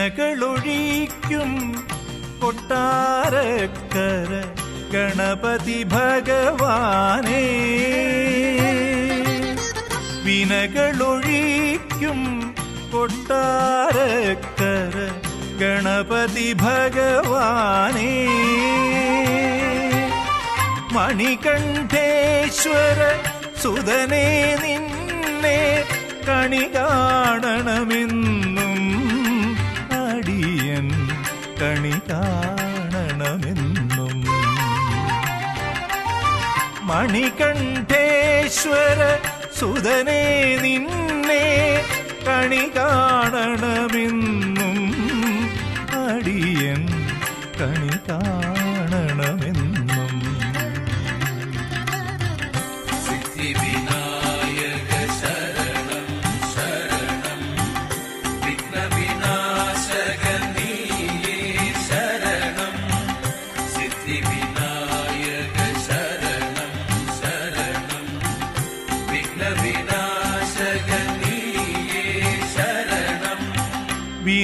വിനകളൊഴിക്കും കൊട്ടാരക്കര ഗണപതി ഭഗവാനേ. വിനകളൊഴിക്കും. കൊട്ടാരക്കര ഗണപതി ഭഗവാനേ. മണികണ്ഠേശ്വര സുതനേ നിന്നെ കണി കാണണമെന്നും മണികണ്ഠേശ്വര സുതനേ നിന്നെ കണി കാണണമെന്നും അടിയൻ കണി കാണണമെന്നും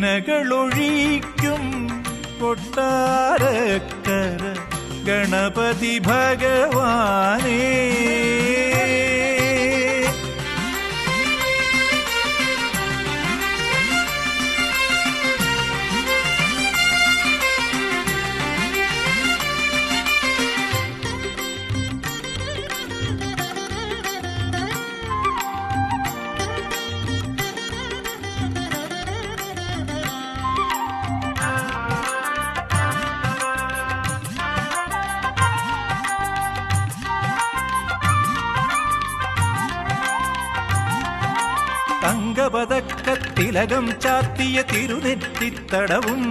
വിനകളൊഴിക്കും കൊട്ടാരക്കര ഗണപതി ഭഗവാനേ. തങ്കപതക്കത്തിലകം ചാത്തിയ തിരുനെറ്റിത്തടവും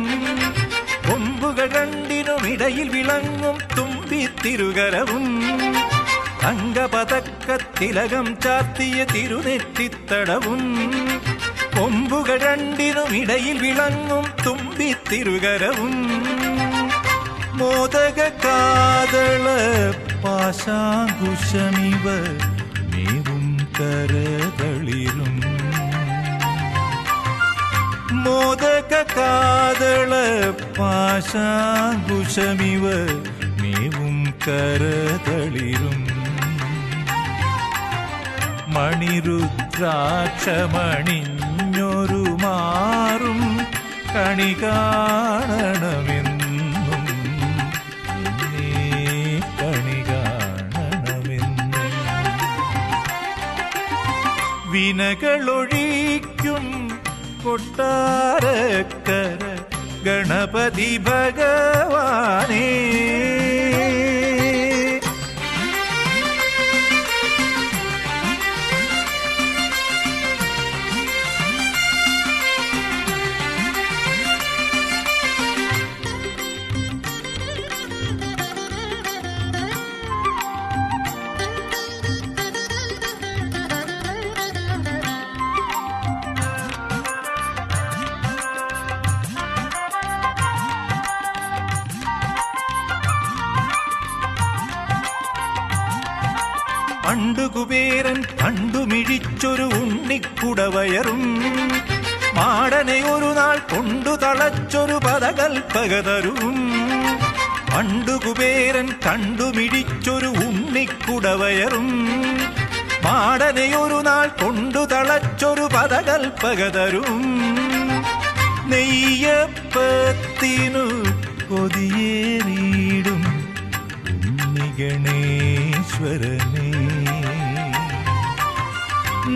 കൊമ്പുകൾ രണ്ടിനുമിടയിൽ വിളങ്ങും തുമ്പിത്തിരുകരവും തങ്കപതക്കത്തിലകം ചാത്തിയ തിരുനെറ്റിത്തടവും കൊമ്പുകൾ രണ്ടിനുമിടയിൽ വിളങ്ങും തുമ്പിത്തിരുകരവും മോദക കാതള പാശാങ്കുശമിവ നീവും കരതളിരും മോദക കാതള പാശാങ്കുശമിവ മേവും കരതളിരും. മണിരുദ്രാക്ഷമണിഞ്ഞൊരു മാറും കണി കാണണമെന്നും. കണി വിനകളൊഴിക്കും गणपति भगवी പണ്ടു കുബേരൻ കണ്ടുമിഴിച്ചൊരു ഉണ്ണിക്കുടവയറും. മാടനെ ഒരു നാൾ കൊണ്ടു തളച്ചൊരു പദകൽപ്പകതരും. പണ്ടു കുബേരൻ കണ്ടുമിഴിച്ചൊരു ഉണ്ണിക്കുടവയറും. മാടനെ ഒരു നാൾ കൊണ്ടു തളച്ചൊരു പദകൽപ്പകതരും. നെയ്യപ്പത്തിനു കൊതിയേറിയിടും ഉണ്ണിഗണേശ്വരനേ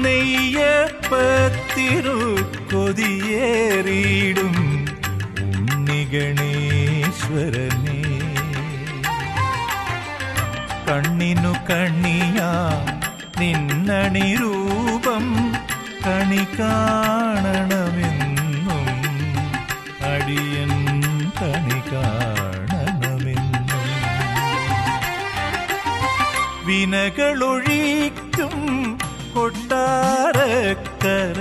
നെയ്യപ്പത്തിനു കൊതിയേറിയിടും ഉണ്ണിഗണേശ്വരനേ കണ്ണിനു കണ്ണിയാ നിന്നണി രൂപം കണി കാണണമെന്നും അടിയൻ കണി കാണണമെന്നും. വിനകളൊഴിക്കും കൊട്ടാരക്കര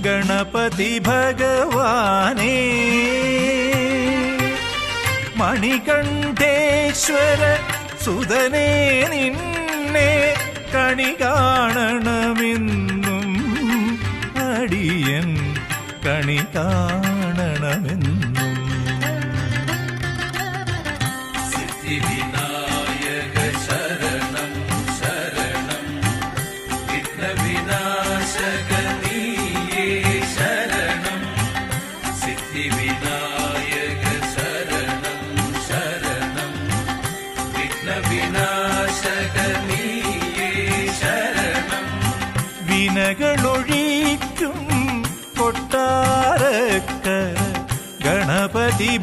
ഗണപതി ഭഗവാനേ. മണികണ്ഠേശ്വര സുതനേ നിന്നെ കണി കാണണമെന്നും അടിയൻ കണി കാണണമെന്നും ഗണപതി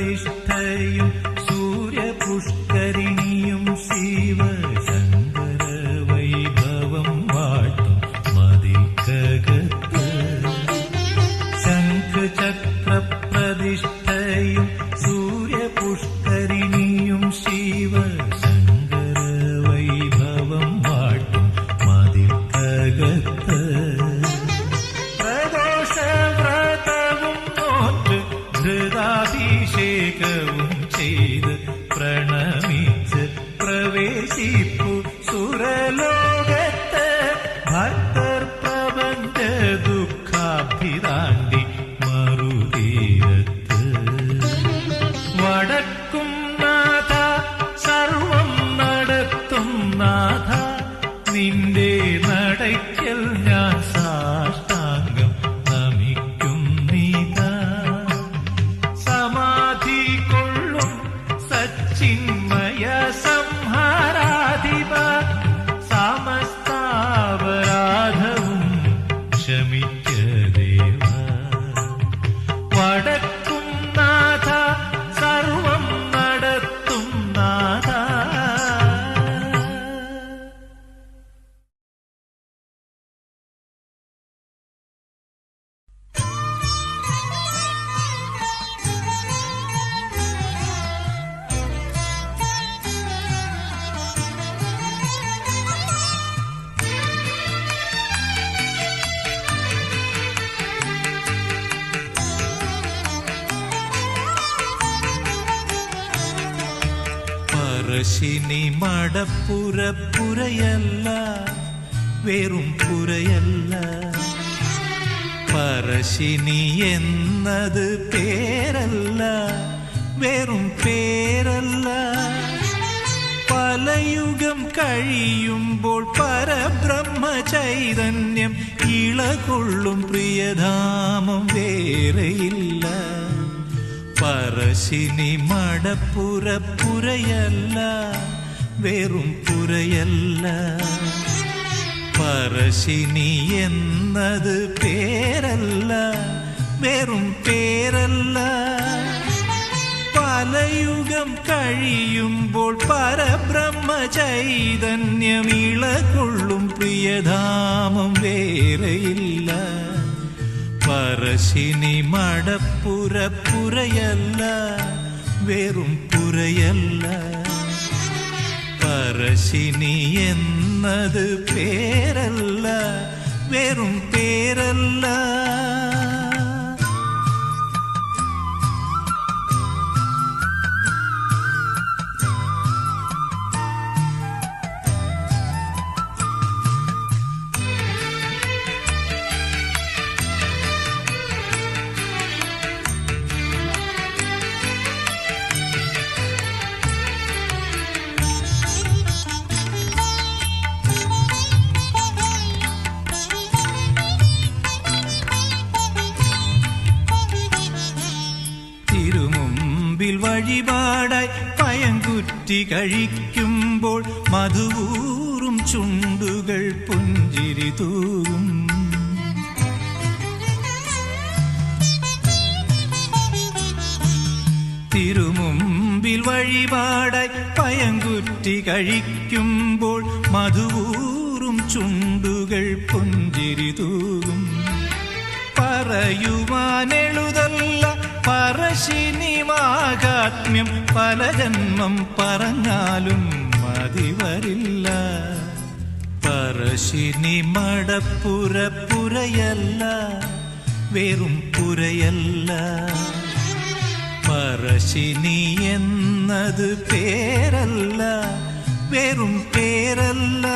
Satish പറശ്ശിനി എന്നത് പേരല്ല വെറും പേരല്ല. പലയുഗം കഴിയുമ്പോൾ പരബ്രഹ്മ ചൈതന്യം ഇളകൊള്ളും പ്രിയധാമം വേറെയില്ല. പറശിനി മടപ്പുറപ്പുരയല്ല വെറും പുരയല്ല. പറശ്ശിനി എന്നത് പേരല്ല വെറും പേരല്ല. പലയുഗം കഴിയുമ്പോൾ പരബ്രഹ്മ ചൈതന്യം ഇളകൊള്ളും പ്രിയധാമം വേറെയില്ല. പറശിനി മടപ്പുര പുരയല്ല വെറും പുരയല്ല. പറശ്ശിനി എന്നത് പേരല്ല വെറും പേരല്ല കഴിക്കുമ്പോൾ മധുവൂറും ചുണ്ടുകൾ പുഞ്ചിരി തൂകും. തിരുമുമ്പിൽ വഴിപാടായി പയങ്കുറ്റി കഴിക്കുമ്പോൾ മധുവൂറും ചുണ്ടുകൾ പുഞ്ചിരി തൂകും. പറയുവാനെഴുതല്ല പറശ്ശിനി മാഹാത്മ്യം പല ജന്മം പറഞ്ഞാലും മതിവരില്ല. വരില്ല മടപ്പുര മടപ്പുരപ്പുരയല്ല വെറും പുരയല്ല. പരശിനി എന്നത് പേരല്ല വെറും പേരല്ല.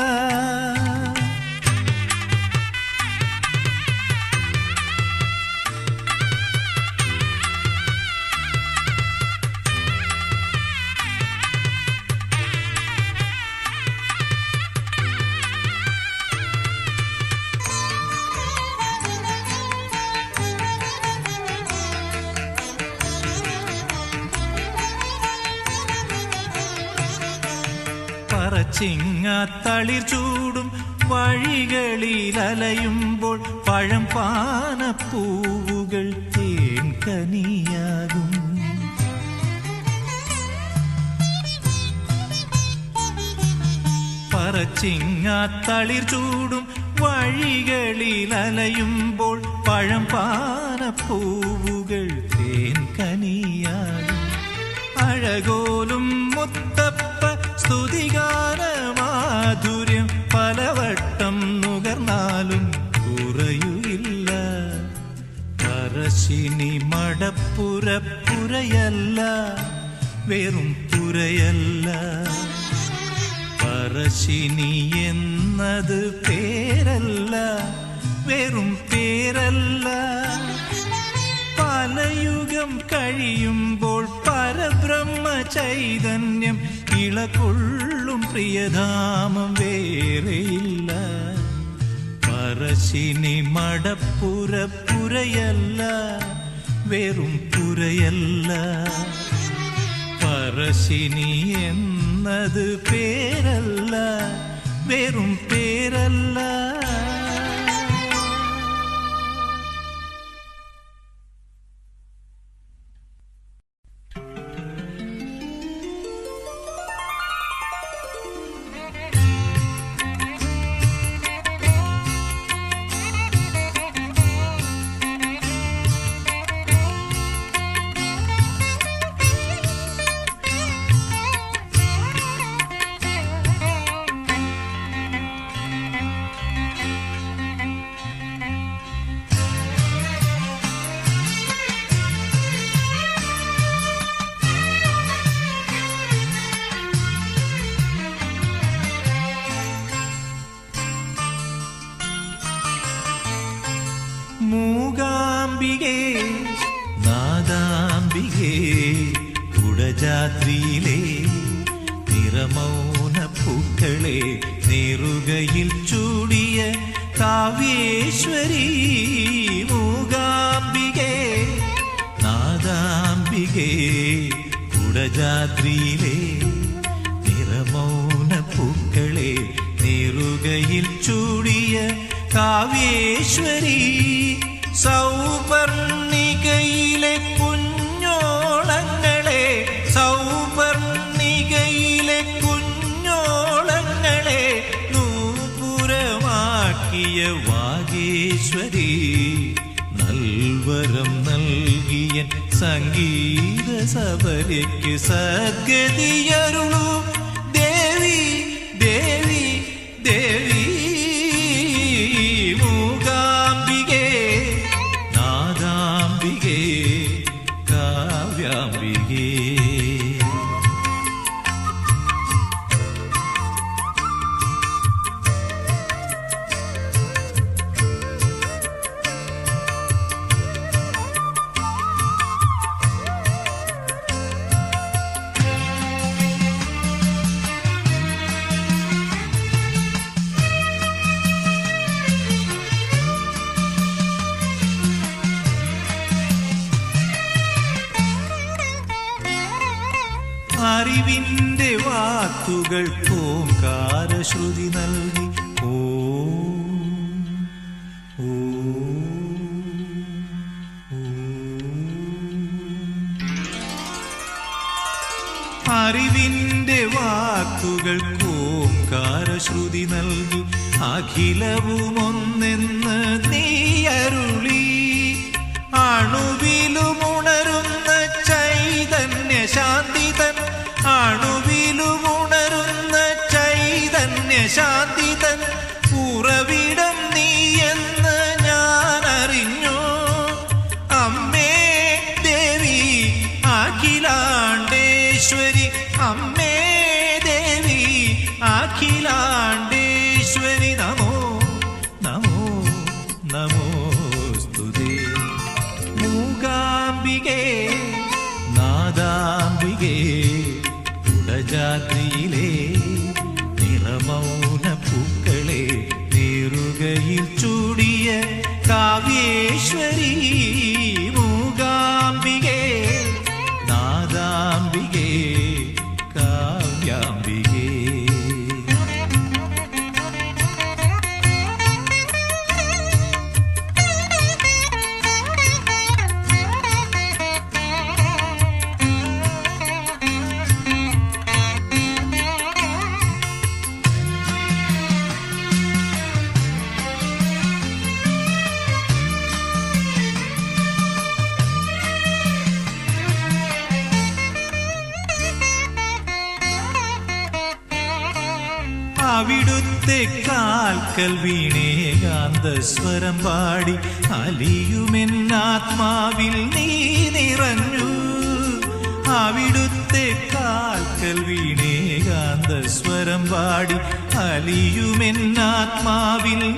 പറച്ചിങ്ങാത്തളിർ ചൂടും വഴികളിൽ അലയുമ്പോൾ പഴം പാനപ്പൂവുകൾ തേൻ കനിയാകും. പറച്ചിങ്ങാത്തളിർ ചൂടും വഴികളിൽ അലയുമ്പോൾ പഴം പാനപ്പൂവുകൾ പറശ്ശിനി എന്നത് പേരല്ല വെറും പേരല്ല. പലയുഗം കഴിയുമ്പോൾ പരബ്രഹ്മ ചൈതന്യം ഇളകൊള്ളും പ്രിയധാമം വേറെയില്ല. പറശ്ശിനി മടപ്പുരപ്പുരയല്ല വെറും പുരയല്ല. പറശ്ശിനി എന്നത് പേരല്ല വെറും പേരല്ല മൂകാംബികേ നാദാംബികേ കുടജാദ്രിയിലെ നിറമൗന പൂക്കളെ നേറുകയിൽ ചൂടിയ കാവ്യേശ്വരി മൂകാംബികേ നാദാംബികേ കുടജാദ്രിയിലെ നിറമൗന പൂക്കളെ നേറുകയിൽ ചൂടിയ കാവ്യേശ്വരി. സൗവർണികയിലെ കുഞ്ഞോളങ്ങളെ സൗവർണികയിലെ കുഞ്ഞോളങ്ങളെ നൂപുരമാക്കിയ വാഗേശ്വരി നൽവരം നൽകിയ സംഗീത സഭയ്ക്ക് സദ്ഗതിയരുളു അറിവിന്റെ വാക്കുകൾ ഓംകാരശ്രുതി നൽകി. അറിവിന്റെ വാക്കുകൾ ഓംകാരശ്രുതി നൽകി. അഖിലവും ഒന്നെന്ന് നീ അരുളി. അണുവിലുമുണരുന്ന ചൈതന്യ ശാന്തിതൻ ചൈതന്യ ശാന്തിതൻ കാവ്യേശ്വരി അവിടുത്തെ കാൽക്കൽ വീണേ സ്വരം പാടി അലിയുമെന്നാത്മാവിൽ നീ നിറഞ്ഞു. അവിടുത്തെ കാൽക്കൽ വീണേ സ്വരം പാടി അലിയുമെന്നാത്മാവിൽ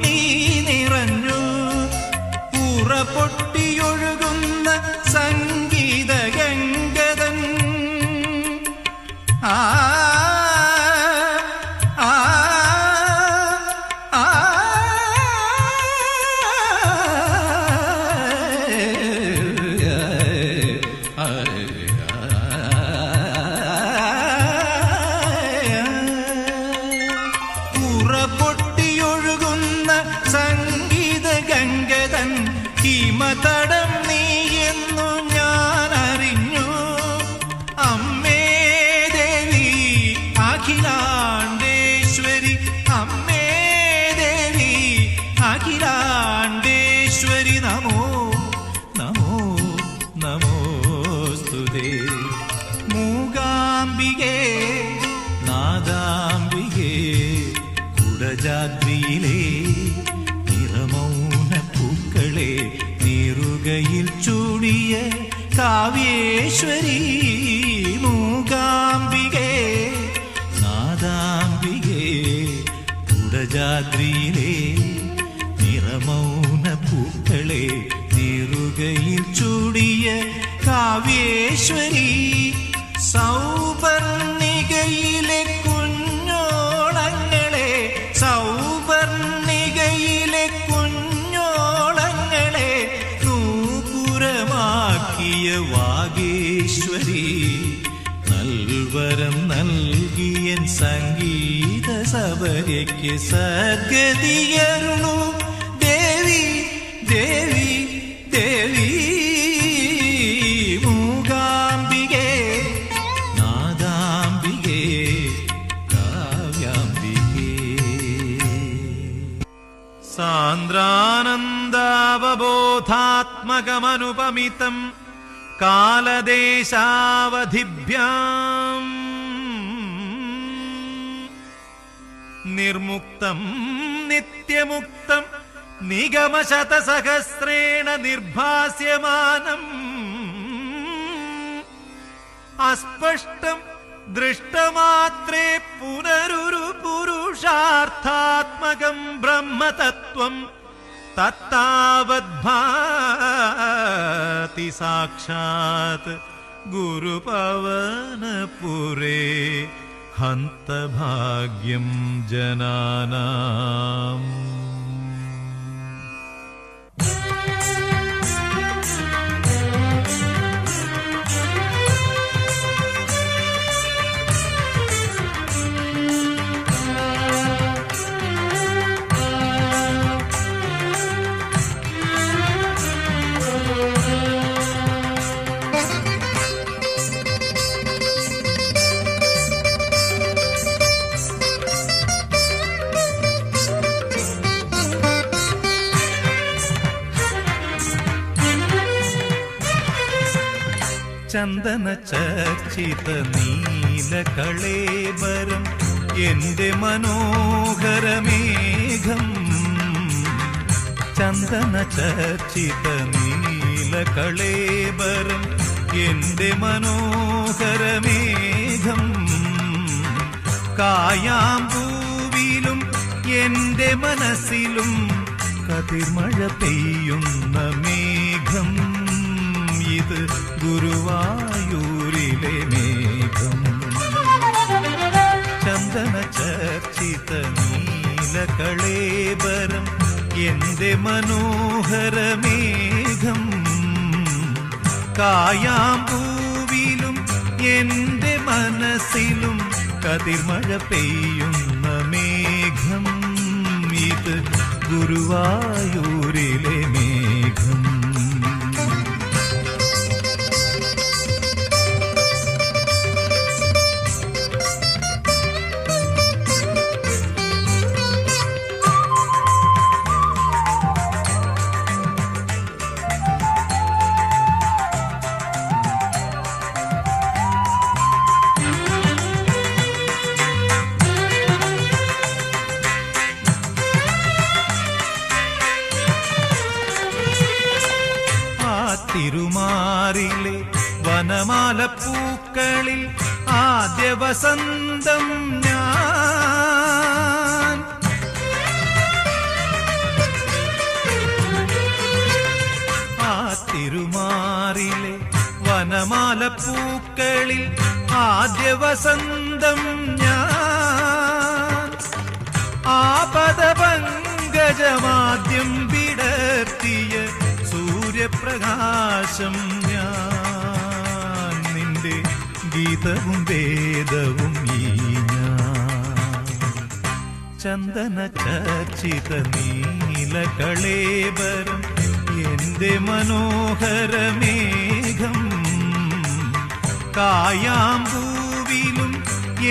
നീ നിറഞ്ഞു. പുറപൊട്ടിയൊഴുകുന്ന സംഗീത ഗംഗതൻ ആ കുടജാദ്രിയിലെ सद्गदीयरुणु देवी देवी देवी मूगाम्बिये नागाम्बिये काव्याम्बिये सान्द्रानन्दावबोधात्मकमनुपमितं कालदेशावधिभ्याम्। निर्मुक्तम् नित्यमुक्तम् निगमशतसहस्रेण निर्भास्यमानम् अस्पष्टम् दृष्टमात्रे पुनरुरुपुरुषार्थात्मकम् ब्रह्मतत्त्वम् तत्तावद्भाति साक्षात् गुरुपवनपुरे। हन्तभाग्यं जनानाम्। ചന്ദന ചർച്ചിത നീല കളേബരം എന്റെ മനോഹരമേഘം ചന്ദന ചർച്ചിത നീല കളേബരം എന്റെ മനോഹരമേഘം കായാമ്പൂവിലും എന്റെ മനസ്സിലും കതിർമഴ പെയ്യുന്ന മേഘം. ഗുരുവായൂരിലെ മേഘം. ചന്ദന ചർച്ചിത നീലകളേബരം എന്റെ മനോഹര മേഘം. കായാമ്പൂവിലും എന്റെ മനസ്സിലും കതിർമഴ പെയ്യുന്ന മേഘം. ഇത് ഗുരുവായൂരിലെ സൂര്യപ്രകാശം ഞാൻ നിന്റെ ഗീതവും വേദവും ഈ ചന്ദന ചർച്ചിത നീല കളേബരം എന്റെ മനോഹരമേഘം കായാമ്പൂവിലും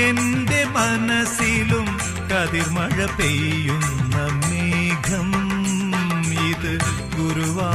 എന്റെ മനസ്സിലും കതിർമഴ പെയ്യുന്ന മേഘം. ഇത് ഗുരുവാ